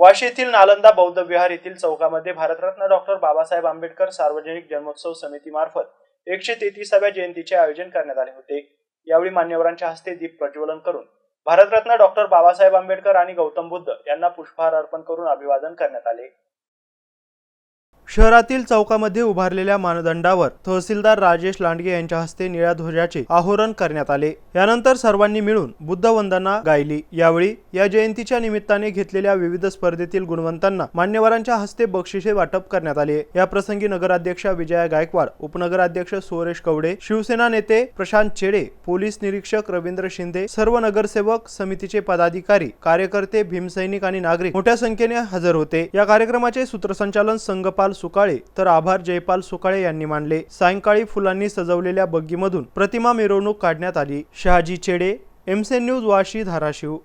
वाशी येथील नालंदा बौद्ध विहार येथील चौकामध्ये भारतरत्न डॉक्टर बाबासाहेब आंबेडकर सार्वजनिक जन्मोत्सव समितीमार्फत एकशे तेहतीसाव्या जयंतीचे आयोजन करण्यात आले होते. यावेळी मान्यवरांच्या हस्ते दीप प्रज्वलन करून भारतरत्न डॉक्टर बाबासाहेब आंबेडकर आणि गौतम बुद्ध यांना पुष्पहार अर्पण करून अभिवादन करण्यात आले. शहरातील चौकामध्ये उभारलेल्या मानदंडावर तहसीलदार राजेश लांडगे यांच्या हस्ते निळ्या ध्वजाचे आहोरण करण्यात आले. यानंतर सर्वांनी मिळून बुद्ध वंदना गायली. यावेळी या जयंतीच्या निमित्ताने घेतलेल्या विविध स्पर्धेतील गुणवंतांना मान्यवरांच्या हस्ते बक्षिसे वाटप करण्यात आले. या प्रसंगी नगराध्यक्षा विजया गायकवाड उपनगराध्यक्ष सुरेश कवडे शिवसेना नेते प्रशांत चेडे पोलीस निरीक्षक रवींद्र शिंदे सर्व नगरसेवक समितीचे पदाधिकारी कार्यकर्ते भीमसैनिक आणि नागरिक मोठ्या संख्येने हजर होते. या कार्यक्रमाचे सूत्रसंचालन संगपाल सुकाळे तर आभार जयपाल सुकाळे यांनी मानले. सायंकाळी फुलांनी सजवलेल्या बग्गीमधून प्रतिमा मिरवणूक काढण्यात आली. शहाजी चेडे एमसेन न्यूज वाशी धाराशिव.